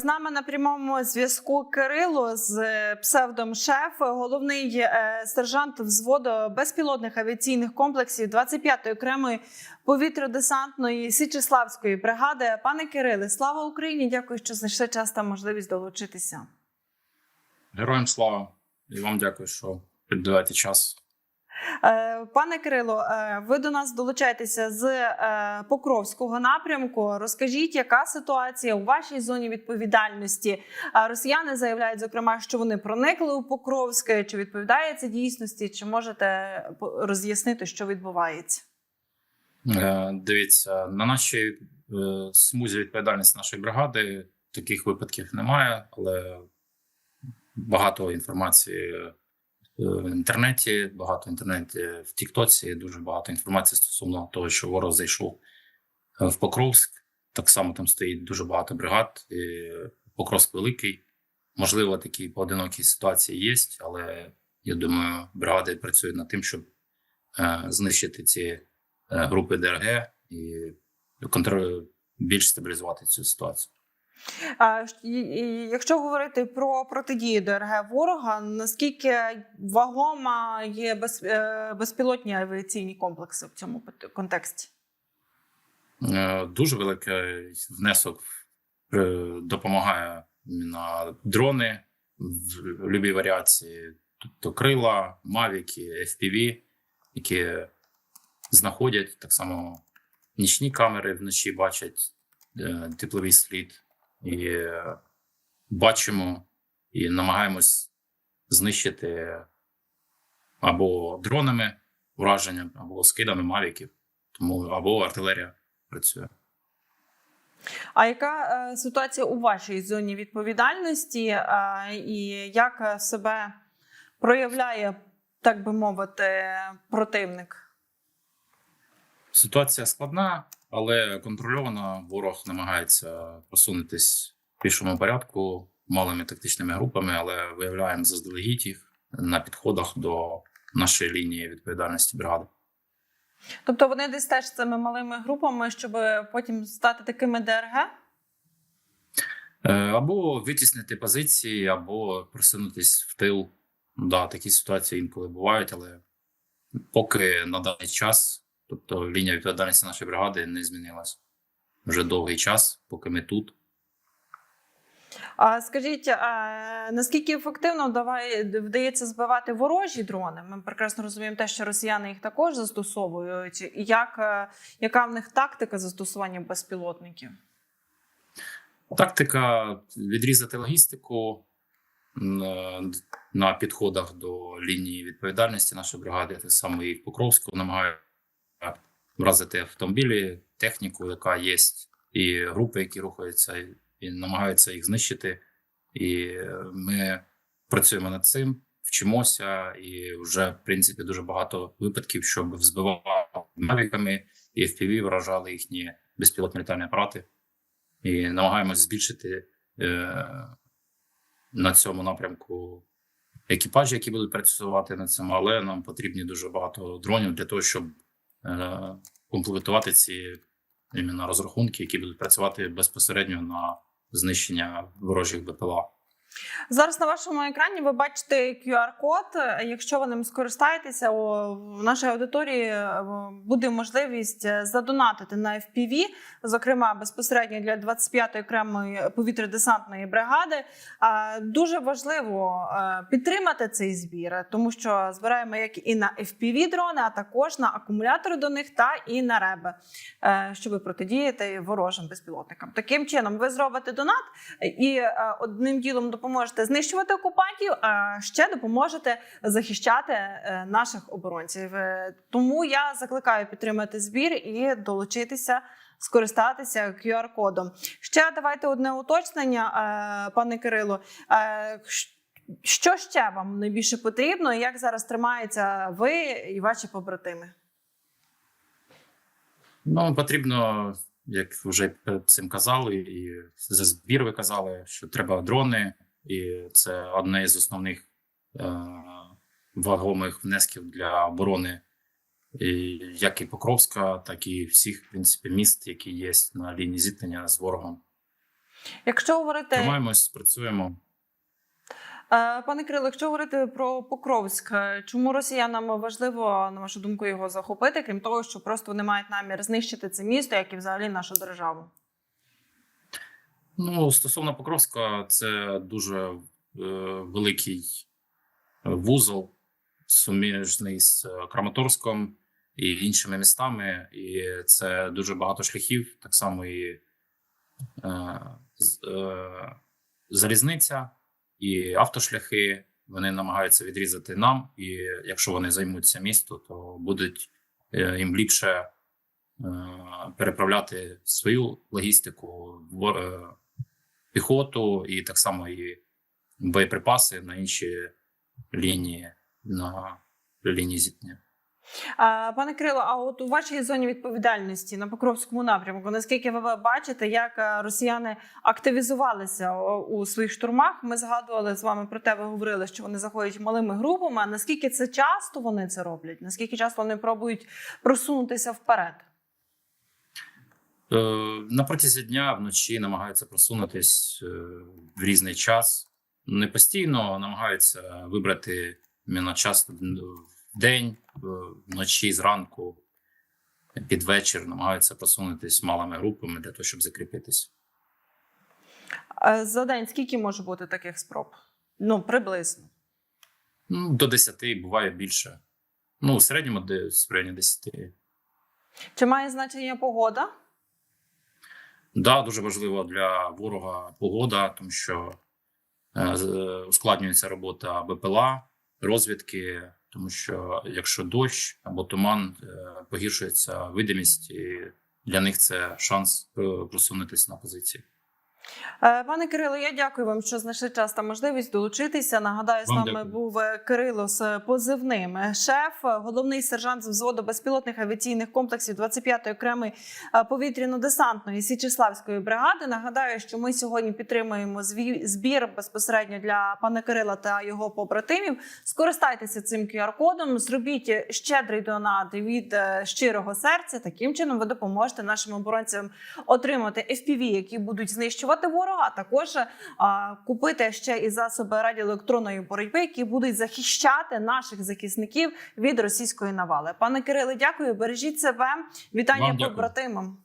З нами на прямому зв'язку Кирило з е, псевдом шеф, головний е, сержант взводу безпілотних авіаційних комплексів 25-ї окремої повітря-десантної Січеславської бригади. Пане Кириле, слава Україні! Дякую, що знайшли час та можливість долучитися. Героям слава і вам дякую, що приділяєте час. Е, Пане Кирило, е, ви до нас долучаєтеся з е, Покровського напрямку. Розкажіть, яка ситуація у вашій зоні відповідальності? Росіяни заявляють, зокрема, що вони проникли у Покровське. Чи відповідає це дійсності? Чи можете роз'яснити, що відбувається? Дивіться, на нашій смузі відповідальності нашої бригади таких випадків немає, але багато інформації в інтернеті, багато інтернеті в Тіктоці, дуже багато інформації стосовно того, що ворог зайшов е, в Покровськ. Так само там стоїть дуже багато бригад. І Покровськ великий. Можливо, такі поодинокі ситуації є, але я думаю, бригади працюють над тим, щоб е, знищити ці е, групи ДРГ і більш стабілізувати цю ситуацію. Якщо говорити про протидію ДРГ ворога, наскільки вагома є е, безпілотні авіаційні комплекси в цьому контексті? Е, Дуже великий внесок е, допомагає на дрони в любій варіації, тобто крила, мавіки, FPV, які знаходять так само нічні камери вночі бачать тепловий слід, і бачимо і намагаємось знищити або дронами ураження, або скидами мавіків, тому або артилерія працює. А яка е, ситуація у вашій зоні відповідальності, е, і як е, себе проявляє, так би мовити, противник? Ситуація складна, але контрольована. Ворог намагається просунутись в пішому порядку малими тактичними групами, але виявляємо заздалегідь їх на підходах до нашої лінії відповідальності бригади. Тобто вони десь теж цими малими групами, щоб потім стати такими ДРГ? Е, Або витіснити позиції, або просунутись в тил. Да, такі ситуації інколи бувають, але поки на даний час, тобто лінія відповідальності нашої бригади не змінилась. Вже довгий час, поки ми тут. А скажіть, а наскільки ефективно вдаває, вдається збивати ворожі дрони? Ми прекрасно розуміємо те, що росіяни їх також застосовують. Як, е, яка в них тактика застосування безпілотників? Тактика відрізати логістику на, на підходах до лінії відповідальності нашої бригади, так само і в Покровську намагаються вразити автомобілі, техніку, яка є, і групи, які рухаються, і- намагаються їх знищити. І е, ми працюємо над цим, вчимося, і вже в принципі дуже багато випадків, щоб збивати навіками і FPV вражали їхні безпілотні літальні апарати і намагаємось збільшити е, на цьому напрямку екіпажі, які будуть працювати над цим, але нам потрібні дуже багато дронів для того, щоб комплектувати ці іменно розрахунки, які будуть працювати безпосередньо на знищення ворожих БПЛА. Зараз на вашому екрані ви бачите QR-код. Якщо ви ним скористаєтеся, в нашій аудиторії е, буде можливість е, задонатити на FPV, зокрема безпосередньо для 25-ї окремої повітря-десантної бригади. Дуже важливо е, підтримати цей збір, тому що збираємо як і на FPV дрони, а також на акумулятори до них та і на реби, щоб протидіяти ворожим безпілотникам. Таким чином, ви зробите донат і одним ділом допоможете знищувати окупантів, а ще допоможете захищати е, наших оборонців. Е, Тому я закликаю підтримати збір і долучитися. Скористатися QR-кодом. Ще давайте одне уточнення, е, пане Кирило. Що ще вам найбільше потрібно, і як зараз тримаєте ви і ваші побратими? Ну потрібно, як вже цим казали, і за збір ви казали, що треба дрони, і це одне з основних е, вагомих внесків для оборони і як і Покровська, так і всіх в принципі міст, які є на лінії зіткнення з ворогом. Якщо говорити Тримаємось, працюємо. Е, Пане Кирило, якщо говорити про Покровськ, чому росіянам важливо, на вашу думку, його захопити, крім того, що просто вони мають намір знищити це місто, як і взагалі нашу державу? Ну, стосовно Покровська, це дуже е, великий е, вузол, суміжний з е, Краматорськом і іншими містами, і це дуже багато шляхів, так само і е, е, залізниця і автошляхи. Вони намагаються відрізати нам, і якщо вони займуть це місто, то будуть е, їм ліпше переправляти свою логістику, е, піхоту і так само і боєприпаси на інші лінії на лінії зіткнення. Пане Кирило, а от у вашій зоні відповідальності на Покровському напрямку, наскільки ви бачите, як е, росіяни активізувалися у своїх штурмах? Ми згадували з вами про те, ви говорили, що вони заходять малими групами. А наскільки це часто вони це роблять? Наскільки часто вони пробують просунутися вперед? Е, На протязі дня вночі намагаються просунутись е, в різний час. Не постійно намагаються вибрати іменно час в день, е, вночі, зранку, під вечір, намагаються просунутись малими групами для того, щоб закріпитись. За день скільки може бути таких спроб? Ну, приблизно. Ну, до 10, буває більше. Ну, в середньому десь в районі 10. Чи має значення погода? Да, дуже важливо для ворога погода, тому що е, е, ускладнюється робота БПЛА, розвідки, тому що якщо дощ або туман, е, погіршується видимість, і для них це шанс просунутися на позиції. Е, Пане Кирило, я дякую вам, що знайшли час та можливість долучитися. Нагадаю, з нами дякую. був е, Кирило з позивним шеф, е, головний сержант з взводу безпілотних авіаційних комплексів 25-ї окремої повітряно-десантної Січеславської бригади. Нагадаю, що ми сьогодні підтримуємо збір безпосередньо для пана Кирила та його побратимів. Скористайтеся цим QR-кодом, зробіть щедрий донат від щирого серця. Таким чином ви допоможете нашим оборонцям отримати FPV, які будуть знищувати ворога, а також а, купити ще і засоби радіоелектронної боротьби, які будуть захищати наших захисників від російської навали. Пане Кириле, дякую. Бережіть себе. Вітання побратимам.